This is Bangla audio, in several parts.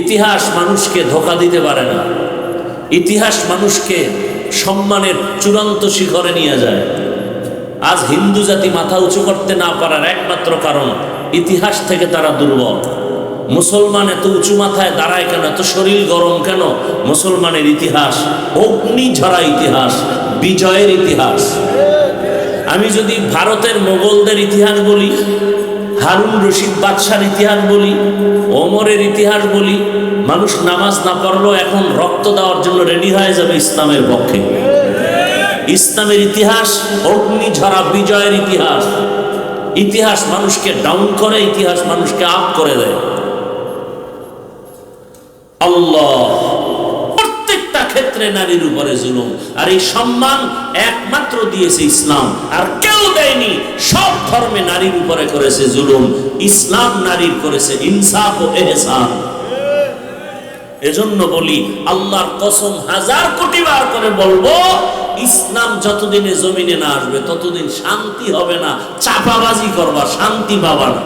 ইতিহাস মানুষকে ধোকা দিতে পারে না। ইতিহাস মানুষকে সম্মানের চূড়ান্ত শিখরে নিয়ে যায়। আজ হিন্দু জাতি মাথা উঁচু করতে না পারার একমাত্র কারণ ইতিহাস থেকে তারা দুর্বল। মুসলমান এত উঁচু মাথায় দাঁড়ায় কেন? এত শরীর গরম কেন? মুসলমানের ইতিহাস, অগ্নি ঝরা ইতিহাস, বিজয়ের ইতিহাস। আমি যদি ভারতের মোগলদের ইতিহাস বলি হারুন রশিদ বাদশার ইতিহাস বলি, ওমরের ইতিহাস বলি, মানুষ নামাজ না পড়লেও এখন রক্ত দেওয়ার জন্য রেডি হয়ে যাবে ইসলামের পক্ষে। ইসলামের ইতিহাস অগ্নি ঝরা বিজয়ের ইতিহাস। ইতিহাস মানুষকে ডাউন করে, ইতিহাস মানুষকে আপ করে দেয়। আল্লাহ ক্ষেত্রে নারীর উপরে জুলুম। আর এই সম্মান একমাত্র দিয়েছে ইসলাম। আর কেউ দেয়নি, সব ধর্মে নারীর উপরে করেছে জুলুম। ইসলাম নারীর করেছে ইনসাফ ও এহসান। এজন্য বলি, আল্লাহর কসম হাজার কোটি বার করে বলব, ইসলাম যতদিনে জমিনে না আসবে, ততদিন শান্তি হবে না। চাপাবাজি করবা, শান্তি পাবা না।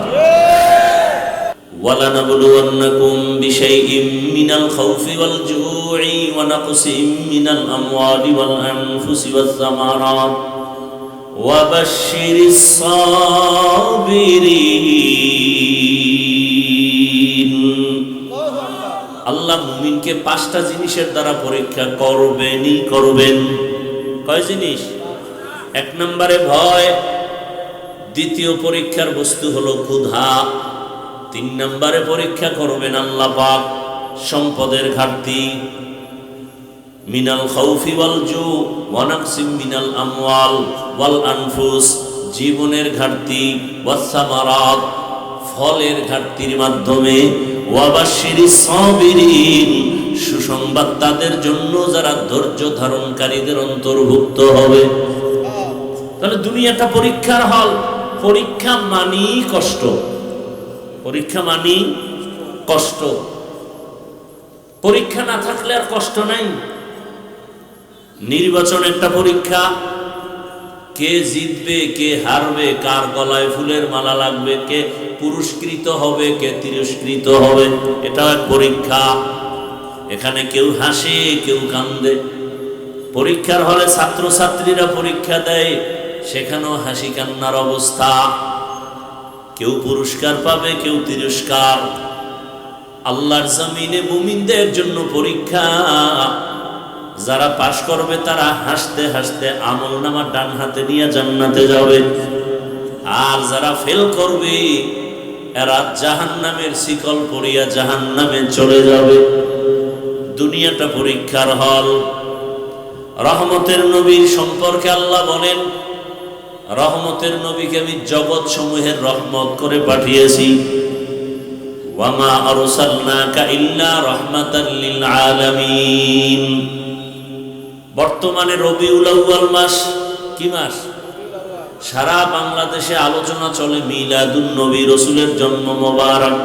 ولنبلونكم بشيء من الخوف والجوع ونقص من الأموال والأنفس والثمرات وبشر الصابرين আল্লাহ মুমিনকে পাঁচটা জিনিসের দ্বারা পরীক্ষা করবেনই করবেন কয় জিনিস এক নম্বরে ভয় দ্বিতীয় পরীক্ষার বস্তু হলো ক্ষুধা তিন নম্বরে পরীক্ষা করবেন আল্লাহ পাক সম্পদের ঘাটতি। মিনাল খাউফি ওয়াল জু ওয়ানাকসিম মিনাল আমওয়াল ওয়াল আনফুস, জীবনের ঘাটতি ওয়াসামারাত ফলের ঘাটতির মাধ্যমে। ওয়াবাশিরি সাবিরিন, সুসংবাদ তাদের জন্য যারা ধৈর্য ধারণকারীদের অন্তর্ভুক্ত হবে। তাহলে দুনিয়াটা পরীক্ষার হল। পরীক্ষা মানি কষ্ট। পরীক্ষা মানি, কষ্ট। পরীক্ষা না থাকলে আর কষ্ট নাই। নির্বাচন একটা পরীক্ষা। কে জিতবে, কে হারবে, কার গলায় ফুলের মালা লাগবে, কে পুরস্কৃত হবে, কে তিরস্কৃত হবে, এটাও এক পরীক্ষা। এখানে কেউ হাসে, কেউ কান্দে। পরীক্ষার হলে ছাত্রছাত্রীরা পরীক্ষা দেয়, সেখানেও হাসি কান্নার অবস্থা। কেউ পুরস্কার পাবে, কেউ তিরস্কার। আল্লাহর জমিনে মুমিনদের জন্য পরীক্ষা। যারা পাশ করবে, তারা হাসতে হাসতে আমল নামা ডান হাতে নিয়ে জান্নাতে যাবে। আর যারা ফেল করবে, এরা জাহান নামের শিকল পড়িয়া জাহান নামে চলে যাবে। দুনিয়াটা পরীক্ষার হল। রহমতের নবীর সম্পর্কে আল্লাহ বলেন রহমতের নবীকে আমি জগৎ সমূহের রহমত করে পাঠিয়েছি। ওয়ামা আরসালনাকা ইল্লা রাহমাতাল লিল আলামিন। বর্তমানে রবিউল আউয়াল মাস, কি মাস? সারা বাংলাদেশে আলোচনা চলে মিলাদুন নবী রসুলের জন্ম মোবারক।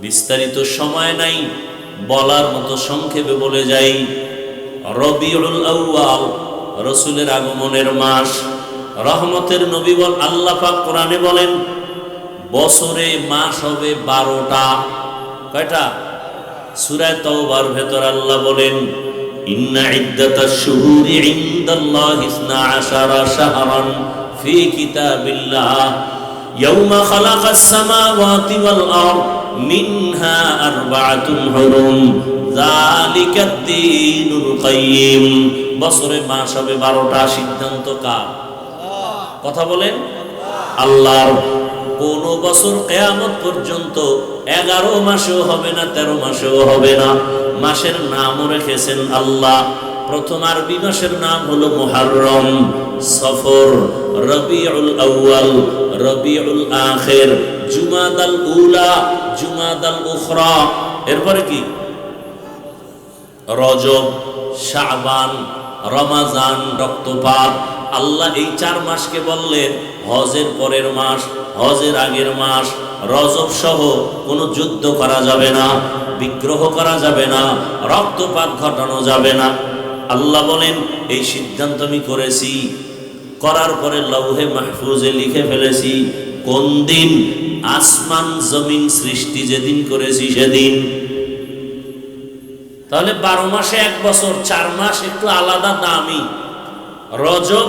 বিস্তারিত সময় নাই, বলার মতো সংক্ষেপে বলে যাই। রবিউল আউয়াল, রসুলের আগমনের মাস। রহমতের নবী বল, আল্লাহ কোরআনে বলেন, বছরে মাস হবে বারোটা। কয়টা? সুরায় তওবার ভেতর আল্লাহ বলেন, ইন্না ইদ্দাতাশ শুহুরি ইনদাল্লাহি ইসনা আশারা শাহরান ফি কিতাবিল্লাহ। ইয়াউমা খালাকাস সামাওয়াতি ওয়াল আরদ, মিনহা আরবাআতুন হুরুম। যালিকাদ দীনুল কাইয়্যিম বছরে মাস হবে বারোটা, সিদ্ধান্ত কার? কথা বলেন। আল্লাহর কোন বছর কেয়ামত পর্যন্ত এগারো মাসেও হবে না, তেরো মাসেও হবে না। মাসের নামও রেখেছেন আল্লাহ। প্রথম আরবি মাসের নাম হলো মুহাররম, সফর, রবিউল আউয়াল, রবিউল আখির, জুমাদাল উলা, জুমাদাল উখরা। এরপরে কি? রজব, শাবান, রমাজান, রক্তপাত আল্লাহ এই চার মাসকে বললেন, হজের পরের মাস, হজের আগের মাস, রজব সহ কোনো যুদ্ধ করা যাবে না, বিগ্রহ করা যাবে না, রক্তপাত ঘটানো যাবে না। আল্লাহ বলেন, এই সিদ্ধান্ত আমি করেছি, করার পরে লৌহে মাহফুজে লিখে ফেলেছি, কোন দিন আসমান জমিন সৃষ্টি যেদিন করেছি সেদিন। তাহলে বারো মাসে এক বছর, চার মাস একটু আলাদা দামি। রজব,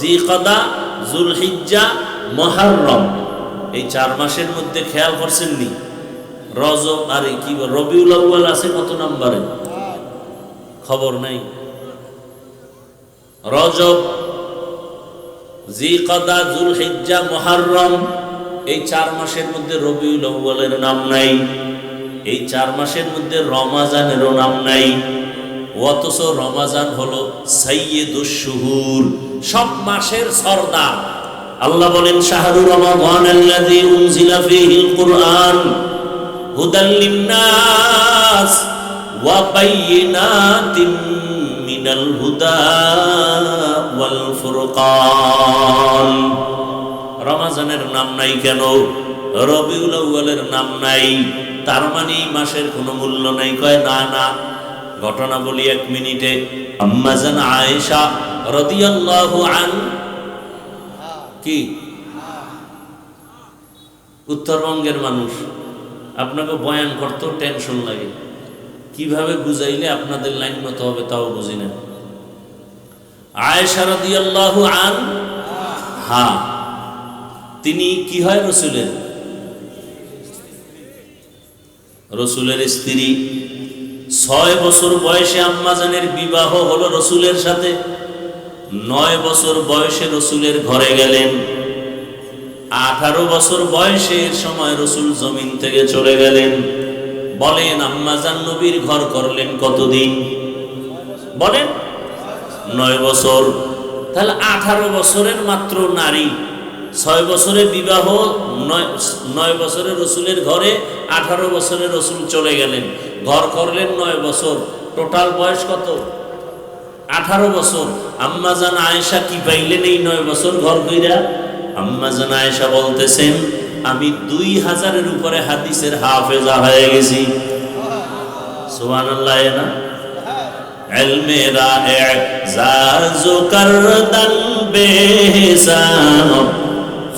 জিকদা, জুলহিজ্জা, মহারম। এই চার মাসের মধ্যে খেয়াল করছেন নি রজব, আর কি রবিউল আউয়াল আছে কত নম্বরে? খবর নাই। রজব, জিকদা, জুলহিজ্জা, মহারম, এই চার মাসের মধ্যে রবিউল আউয়ালের নাম নাই। এই চার মাসের মধ্যে রমাজানেরও নাম নাই। অথচ রমাজান হলো সাইয়্যিদুশ শুহুর সব মাসের সর্দার। আল্লাহ বলেন, শাহরু রমাদান আল্লাযী ওয়া হুদা ওয়াল রমাজানের নাম নাই কেন? রবিউল আউয়ালের নাম নাই। তার মানে মাসের কোনো মূল্য নাই। কয়, না না ঘটনা বলি এক মিনিটে। আয়েশা রাদিয়াল্লাহু আন কি? উত্তরবঙ্গের মানুষ। আপনাকে বয়ান করতেও টেনশন লাগে। কীভাবে বুঝাইলে আপনাদের লাইন মতো হবে তাও বুঝি না। আয়েশা রাদিয়াল্লাহু আন হ্যাঁ। তিনি কি হয় রসুলের? রসুলের স্ত্রী। ছয় বছর বয়সে আম্মাজানের বিবাহ হলো রসুলের সাথে। নয় বছর বয়সে রসুলের ঘরে গেলেন। আঠারো বছর বয়সের সময় রসুল জমিন থেকে চলে গেলেন। বলেন আম্মাজান নবীর ঘর করলেন কতদিন? বলেন, নয় বছর। তাহলে আঠারো বছরের মাত্র নারী। ছয় বছরে বিবাহ নয় নয় বছরে রসুলের ঘরে আঠারো বছরে রসুল চলে গেলেন ঘর করলেন নয় বছর টোটাল বয়স কত আঠারো বছর আম্মাজান আয়েশা কি পাইলেন এই নয় বছর ঘর কইরা আম্মাজান আয়েশা বলতেছেন আমি দুই হাজারের উপরে হাদিসের হাফেজা হয়ে গেছি সুবহানাল্লাহ না علم را اعزاز کردن بحساب خلق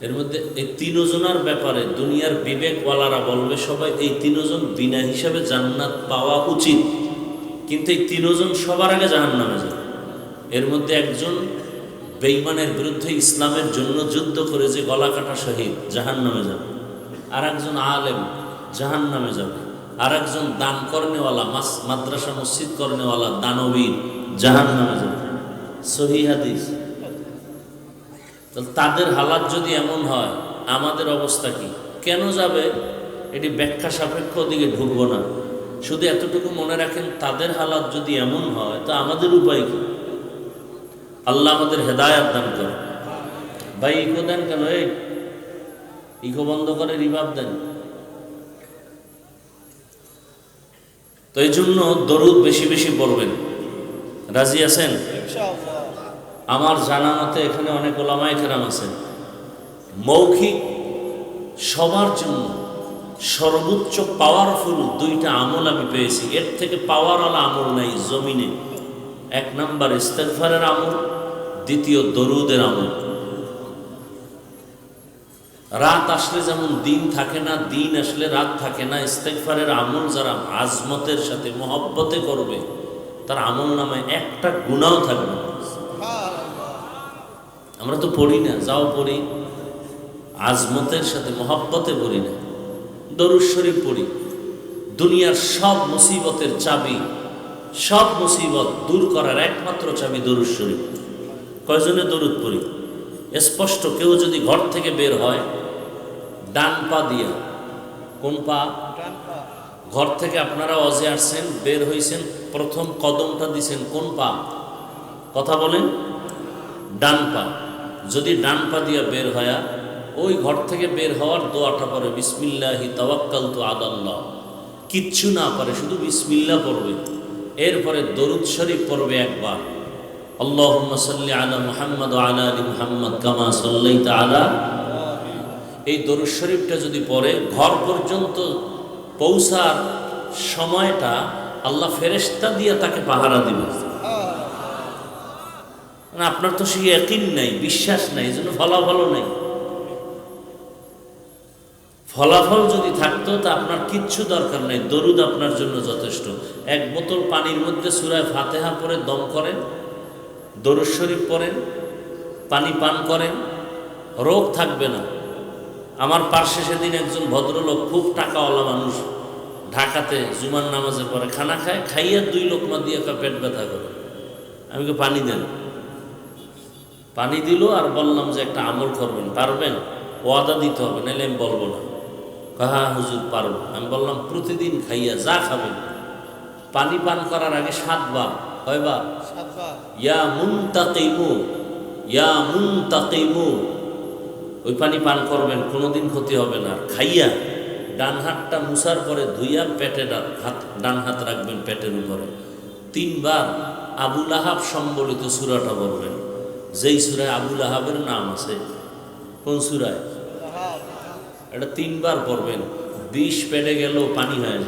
এর মধ্যে এই তিনজনের ব্যাপারে দুনিয়ার বিবেকওয়ালারা বলবে, সবাই এই তিনজন বিনা হিসাবে জান্নাত পাওয়া উচিত। কিন্তু এই তিনজন সবার আগে জাহান নামে এর মধ্যে একজন বেইমানের বিরুদ্ধে ইসলামের জন্য যুদ্ধ করে যে গলা কাটা শহীদ জাহান নামে যাবে। আর একজন আলেম জাহান নামে যাবে। আর একজন দান কর্নেওয়ালা মাদ্রাসা, মসজিদ কর্নেওয়ালা, দানবীর জাহান নামে যাবে। সহি হাদিস। তাদের হালাত যদি এমন হয়, আমাদের অবস্থা কি? কেন যাবে? এটি ব্যাখ্যা সাপেক্ষ দিকে ঢুকবো না। শুধু এতটুকু মনে রাখেন, তাদের হালাত যদি এমন হয়, তা আমাদের উপায় কি? আল্লাহ আমাদের হেদায়াত দান করে ভাই, ইকো দেন কেন? এই, ইকো বন্ধ করে রিভাব দেন। তো এই জন্য দরুদ বেশি বেশি পড়বেন। রাজি আছেন? আমার জানা মতে এখানে অনেক ওলামায় কেরাম আছেন মৌখিক সবার জন্য সর্বোচ্চ পাওয়ারফুল দুইটা আমল আমি পেয়েছি। এর থেকে পাওয়ারওয়ালা আমল নাই, জমিনে। এক নাম্বার ইস্তেগফারের আমল, দ্বিতীয় দরুদের আমল। রাত আসলে যেমন দিন থাকে না, দিন আসলে রাত থাকে না, ইস্তেগফারের আমল যারা আজমতের সাথে, মহব্বতে করবে, তার আমল নামে একটা গুণাও থাকবে না। আমরা তো পড়ি না, যাও পড়ি। আজমতের সাথে মহব্বতে পড়ি না। দরুদ শরীফ পড়ি। দুনিয়ার সব মুসিবতের চাবি, সব মুসিবত দূর করার একমাত্র চাবি দরুদ শরীফ। কয়জনে দরুদ পড়ি? স্পষ্ট কেউ যদি ঘর থেকে বের হয়, ডান পা দিয়া। কোন পা? ঘর থেকে আপনারা অজে আসছেন, বের হইছেন, প্রথম কদমটা দিছেন কোন পা? কথা বলেন? ডান পা। যদি ডান পা দিয়া বের হয়া ওই ঘর থেকে বের হওয়ার দোয়াটা পরে, বিসমিল্লাহি তাওয়াক্কাল তো আদাল্লাহ কিচ্ছু না পারে, শুধু বিসমিল্লা পড়বে। এরপরে দরুদ শরীফ পড়বে একবার। আল্লাহুম্মা সাল্লি আলা মুহাম্মদ আলা আলি মুহাম্মদ কামা সাল্লাইতা আলা এই দরুদ শরীফটা যদি পড়ে, ঘর পর্যন্ত পৌঁছার সময়টা আল্লাহ ফেরেশতা দিয়ে তাকে পাহারা দিবে। আপনার তো সেই একই নাই, বিশ্বাস নাই, এই জন্য ফলাফলও নাই। ফলাফল যদি থাকতো, তা আপনার কিচ্ছু দরকার নেই, দরুদ আপনার জন্য যথেষ্ট। এক বোতল পানির মধ্যে সুরায় ফাতেহা পরে দম করেন, দরুদ শরীফ পড়েন, পানি পান করেন, রোগ থাকবে না। আমার পার্শ্বে সেদিন একজন ভদ্রলোক, খুব টাকাওয়ালা মানুষ, ঢাকাতে জুমার নামাজের পরে খানা খায়, খাইয়া দুই লোকমা দিয়ে পেট ব্যথা করে। আমি কে পানি দেন। পানি দিল আর বললাম যে একটা আমল করবেন পারবেন? ওয়াদা দিতে হবে নাহলে আমি বলব না। কাহা হুজুর পারব আমি বললাম প্রতিদিন খাইয়া যা খাবেন। পানি পান করার আগে সাতবার। কয়বার? সাতবার। ইয়া মুন তাকিমু ইয়া মুন তাকিমু ওই পানি পান করবেন কোনোদিন ক্ষতি হবে না। আর খাইয়া ডান হাতটা মুছার পরে ধুইয়া পেটে হাত ডান হাত রাখবেন পেটের উপরে। তিনবার আবুল আহাব সম্বলিত সুরাটা বলবেন। যেই সুরায় আবুল আহাবের নাম আছে, কোন সুরায়? এটা তিনবার পড়বেন, বিষ পেটে গেলেও পানি হয়ে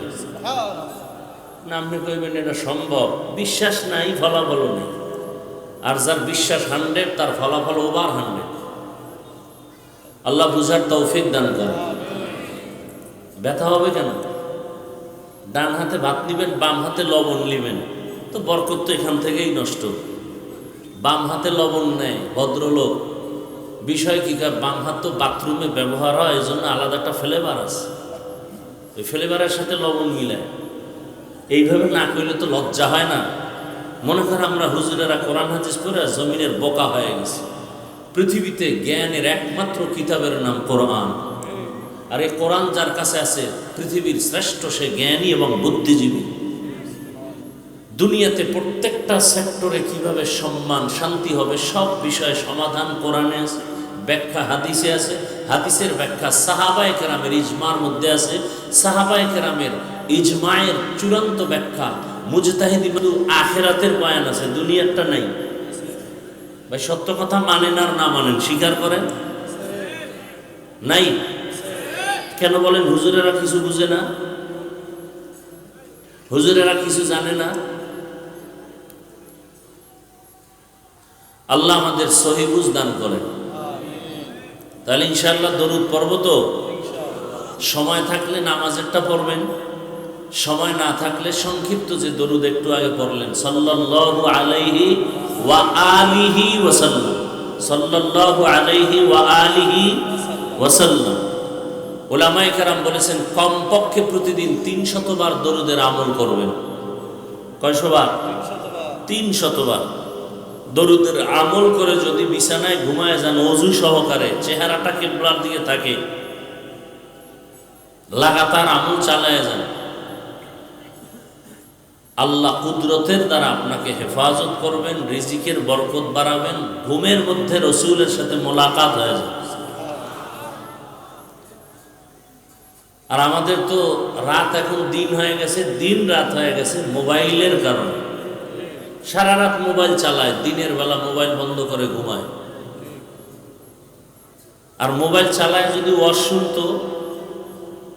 না আপনি কইবেন এটা সম্ভব, বিশ্বাস নাই ফলাফল নেই। আর যার বিশ্বাস হান্ড্রেড, তার ফলাফল ওভার হান্ড্রেড। আল্লাহ বুঝার তৌফিক দান করে ব্যথা হবে কেন? ডান হাতে ভাত নিবেন, বাম হাতে লবণ নিবেন, তো বরকত তো এখান থেকেই নষ্ট। বাম হাতে লবণ নেয় ভদ্রলোক। বিষয় কি বাম হাত তো বাথরুমে ব্যবহার হয় এই জন্য আলাদা একটা ফ্লেভার আছে। ওই ফ্লেভারের সাথে লবণ মিলায় এইভাবে না করলে তো লজ্জা হয় না। মনে কর আমরা হুজুরেরা কোরআন হাদিস করে জমিনের বোকা হয়ে গেছি। পৃথিবীতে জ্ঞানের একমাত্র কিতাবের নাম কোরআন। আর এই কোরআন যার কাছে আছে, পৃথিবীর শ্রেষ্ঠ সে জ্ঞানী এবং বুদ্ধিজীবী। দুনিয়াতে প্রত্যেকটা সেক্টরে কীভাবে সম্মান, শান্তি হবে, সব বিষয়ে সমাধান কোরআনে আছে, ব্যাখ্যা হাদিসে আছে, হাদিসের ব্যাখ্যা সাহাবায় কেরামের ইজমার মধ্যে আছে, সাহাবায় কেরামের ইজমায়ের চূড়ান্ত ব্যাখ্যা, মুজতাহিদি আখেরাতের বয়ান আছে, দুনিয়ারটা নাই। ভাই, সত্য কথা মানেন আর না মানেন, স্বীকার করেন? নাই? কেন বলেন, হুজুরেরা কিছু বুঝে না? হুজুরেরা কিছু জানে না? আল্লাহ আমাদের সহিবুজ দান করেন। তাহলে ইনশাআল্লাহ দরুদ পর্ব তো? সময় থাকলে নামাজেরটা পড়বেন, সময় না থাকলে সংক্ষিপ্ত যে দরুদ একটু আগে পড়লেন, সাল্লাল্লাহু আলাইহি ওয়া আলিহি ওয়াসাল্লাম। সাল্লাল্লাহু আলাইহি ওয়া আলিহি ওয়াসাল্লাম। ওলামায়ে কেরাম বলেছেন, কমপক্ষে প্রতিদিন তিন শতবার দরুদের আমল করবেন। কয়শবার তিন শতবার দরুদের আমল করে যদি বিছানায় ঘুমায় যান, অজু সহকারে চেহারাটা কেবলার দিকে থাকে লাগাতার আমল চালায় যান। আল্লাহ কুদরতের দ্বারা আপনাকে হেফাজত করবেন, রিজিকের বরকত বাড়াবেন, ঘুমের মধ্যে রসুলের সাথে মোলাকাত হয়ে যাবে। আর আমাদের তো রাত এখন দিন হয়ে গেছে, দিন রাত হয়ে গেছে মোবাইলের কারণে। সারা রাত মোবাইল চালায়, দিনের বেলা মোবাইল বন্ধ করে ঘুমায়। আর মোবাইল চালায় যদি ওয়াজ শুনতো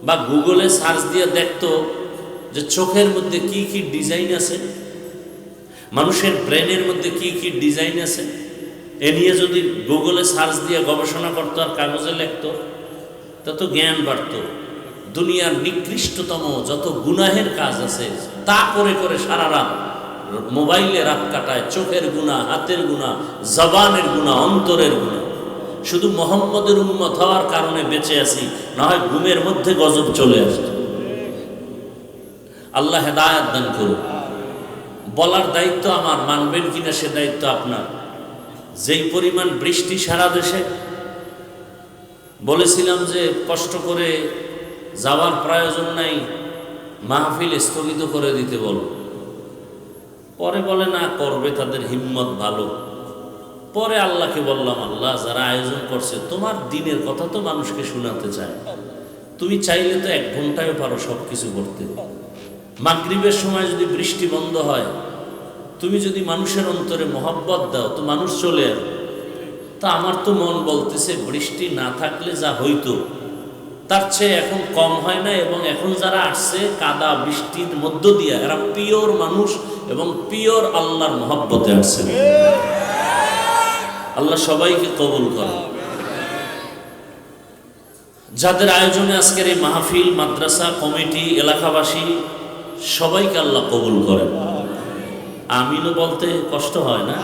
বা গুগলে সার্চ দিয়ে দেখতো যে চোখের মধ্যে কি কি ডিজাইন আছে, মানুষের ব্রেনের মধ্যে কি কি ডিজাইন আছে, এ নিয়ে যদি গুগলে সার্চ দিয়ে গবেষণা করতো আর কাগজে লিখতো তত জ্ঞান বাড়তো। দুনিয়ার নিকৃষ্টতম যত গুনাহের কাজ আছে, তা করে করে সারা রাত মোবাইলে রাত কাটায়, চোখের গুণা, হাতের গুণা, জবানের গুণা, অন্তরের গুণা। শুধু মোহাম্মদের উন্মত হওয়ার কারণে বেঁচে আছি, না হয় ঘুমের মধ্যে গজব চলে আসত আল্লাহ হেদায়াত দান করুন। বলার দায়িত্ব আমার, মানবেন কিনা সে দায়িত্ব আপনার। যেই পরিমাণ বৃষ্টি সারা দেশে, বলেছিলাম যে কষ্ট করে যাওয়ার প্রয়োজন নাই, মাহফিল স্থগিত করে দিতে বলো। পরে বলে, না, করবে তাদের হিম্মত ভালো। পরে আল্লাহকে বললাম, আল্লাহ, যারা আয়োজন করছে, তোমার দিনের কথা তো মানুষকে শোনাতে চায়। তুমি চাইলে তো এক ঘন্টায় পারো সব কিছু করতে। মাগরিবের সময় যদি বৃষ্টি বন্ধ হয়, তুমি যদি মানুষের অন্তরে মহব্বত দাও, তো মানুষ চলে আসবে। তা আমার তো মন বলতেছে, বৃষ্টি না থাকলে যা হইতো, তার চেয়ে এখন কম হয় না এবং এখন যারা আসছে, কাদা, বৃষ্টির মধ্য দিয়ে, এরা পিওর মানুষ এবং পিওর আল্লাহর মহব্বতে আসছে আল্লাহ সবাইকে কবুল করে যাদের আয়োজনে আজকের এই মাহফিল মাদ্রাসা কমিটি এলাকাবাসী সবাইকে আল্লাহ কবুল করেন। আমিনও বলতে কষ্ট হয় না?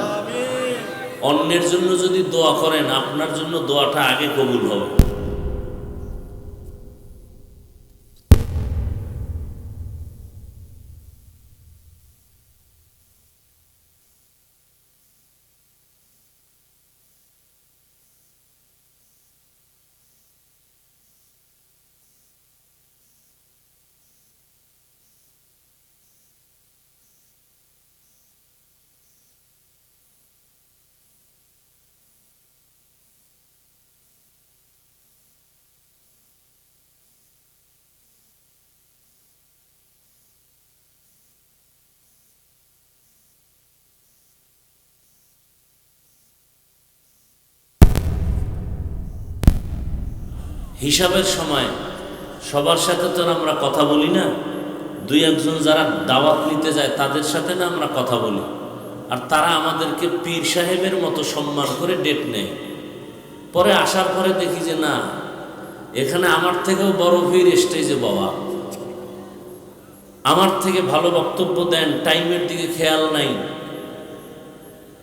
অন্যের জন্য যদি দোয়া করেন আপনার জন্য দোয়াটা আগে কবুল হবে। হিসাবের সময় সবার সাথে তো আমরা কথা বলি না। দুই একজন যারা দাওয়াত নিতে যায়, তাদের সাথে না আমরা কথা বলি। আর তারা আমাদেরকে পীর সাহেবের মতো সম্মান করে ডেট নেয়। পরে আসার পরে দেখি যে না, এখানে আমার থেকেও বড় পীর স্টেজে বাবা। আমার থেকে ভালো বক্তব্য দেন টাইমের দিকে খেয়াল নাই।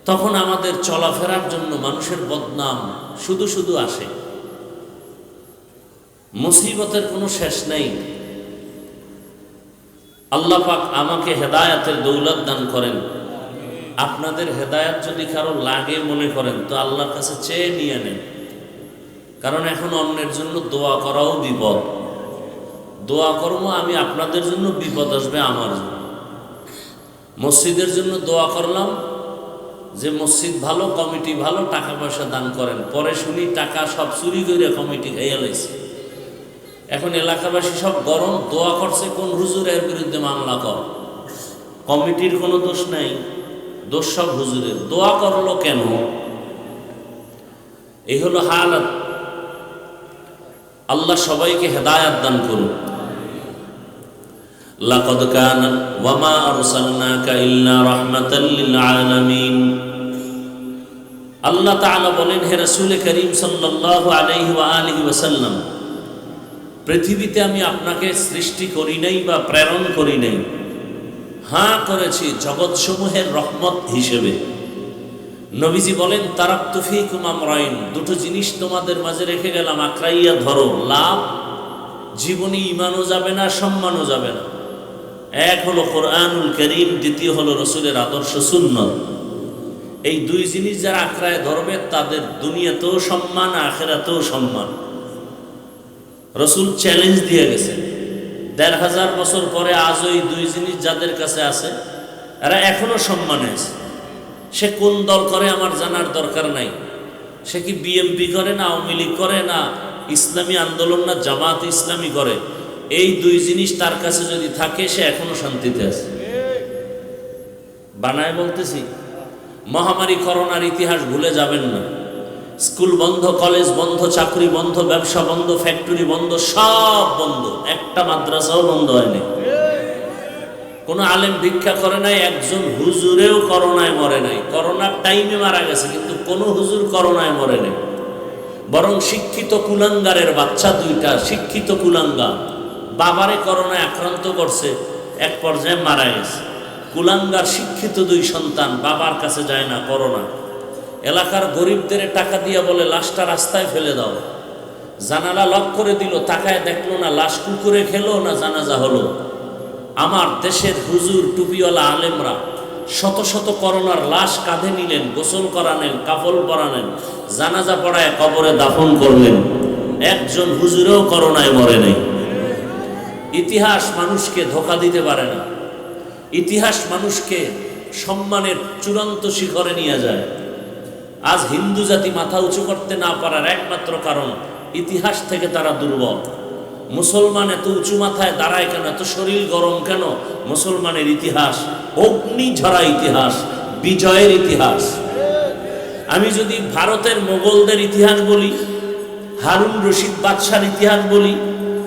তখন আমাদের চলাফেরার জন্য মানুষের বদনাম শুধু শুধু আসে। মুসিবতের কোনো শেষ নেই। আল্লাহ পাক আমাকে হেদায়াতের দৌলত দান করেন। আপনাদের হেদায়াত যদি কারও লাগে মনে করেন, তো আল্লাহর কাছে চেয়ে নিয়ে নেন। কারণ এখন অন্যের জন্য দোয়া করাও বিপদ। দোয়া কর্ম আমি আপনাদের জন্য, বিপদ আসবে আমার জন্য। মসজিদের জন্য দোয়া করলাম, যে মসজিদ ভালো, কমিটি ভালো, টাকা পয়সা দান করেন। পরে শুনি টাকা সব চুরি করে কমিটি খাইয়া লাইছে। এখন এলাকাবাসী সব গরম দোয়া করছে, কোন হুজুরের বিরুদ্ধে মামলা কর? কমিটির কোনো দোষ নাই, দোষ সব হুজুরের। দোয়া করল কেন? এই হলো হালাত। আল্লাহ সবাইকে হেদায়াত দান করুন। কান, ওয়ামা আরসালনাকা ইল্লা রাহমাতাল লিল আলামিন। আল্লাহ তাআলা বলেন, হে রাসূল করিম সাল্লাল্লাহু আলাইহি ওয়া আলিহি ওয়াসাল্লাম পৃথিবীতে আমি আপনাকে সৃষ্টি করি নাই বা প্রেরণ করি নাই। হাঁ করেছি জগৎসমূহের রহমত হিসেবে। নবীজি বলেন তারাক তুফি কুমামরাইন দুটো জিনিস তোমাদের মাঝে রেখে গেলাম আক্রাইয়া ধরো। লাভ, জীবনী ইমানও যাবে না, সম্মানও যাবে না। এক হলো কোরআনুল করিম, দ্বিতীয় হলো রসুলের আদর্শ সুন্নত। এই দুই জিনিস যারা আক্রায় ধরবে, তাদের দুনিয়াতেও সম্মান, আখেরাতেও সম্মান। রসুল চ্যালেঞ্জ দিয়ে গেছে। দেড় হাজার বছর পরে আজ ওই দুই জিনিস যাদের কাছে আছে, এরা এখনও সম্মানে আছে। সে কোন দল করে আমার জানার দরকার নাই। সে কি বিএমপি করে না আওয়ামী লীগ করে না ইসলামী আন্দোলন না জামাত ইসলামী করে? এই দুই জিনিস তার কাছে যদি থাকে, সে এখনও শান্তিতে আছে। বানায় বলতেছি, মহামারী করোনার ইতিহাস ভুলে যাবেন না। স্কুল বন্ধ, কলেজ বন্ধ, চাকরি বন্ধ, ব্যবসা বন্ধ, ফ্যাক্টরি বন্ধ, সব বন্ধ। একটা মাদ্রাসাও বন্ধ হয়নি। কোনো আলেম ভিক্ষা করে নাই, একজন হুজুরেও করোনায় মরে নাই। করোনার টাইমে মারা গেছে, কিন্তু কোনো হুজুর করোনায় মরে নাই। বরং শিক্ষিত কুলাঙ্গারের বাচ্চা দুইটা, শিক্ষিত কুলাঙ্গা। বাবারে করোনায় আক্রান্ত করছে, এক পর্যায়ে মারা গেছে। কুলাঙ্গার শিক্ষিত দুই সন্তান, বাবার কাছে যায় না, করোনা। এলাকার গরিবদের টাকা দিয়ে বলে, লাশটা রাস্তায় ফেলে দাও। জানালা লক করে দিল, তাকায় দেখল না, লাশ কুকুরে খেলো না জানাজা হলো। আমার দেশের হুজুর, টুপিওয়ালা আলেমরা শত শত করোনার লাশ কাঁধে নিলেন, গোসল করানেন কাপল পরানেন জানাজা পড়ায় কবরে দাফন করলেন। একজন হুজুরেও করোনায় মরে নেই। ইতিহাস মানুষকে ধোকা দিতে পারে না। ইতিহাস মানুষকে সম্মানের চূড়ান্ত শিখরে নিয়ে যায়। আজ হিন্দু জাতি মাথা উঁচু করতে না পারার একমাত্র কারণ, ইতিহাস থেকে তারা দুর্বল। মুসলমান এত উঁচু মাথায় দাঁড়ায় কেন? এত শরীর গরম কেন? মুসলমানের ইতিহাস, অগ্নি ঝরা ইতিহাস, বিজয়ের ইতিহাস। আমি যদি ভারতের মোগলদের ইতিহাস বলি, হারুন রশিদ বাদশার ইতিহাস বলি,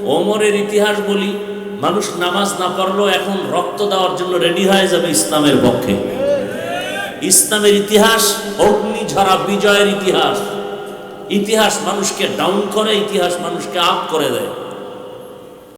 ওমরের ইতিহাস বলি, মানুষ নামাজ না পারলেও এখন রক্ত দেওয়ার জন্য রেডি হয়ে যাবে ইসলামের পক্ষে। ইসলামের ইতিহাস অগ্নিঝরা বিজয়ের ইতিহাস। ইতিহাস মানুষকে ডাউন করে ইতিহাস মানুষকে আপ করে দেয়।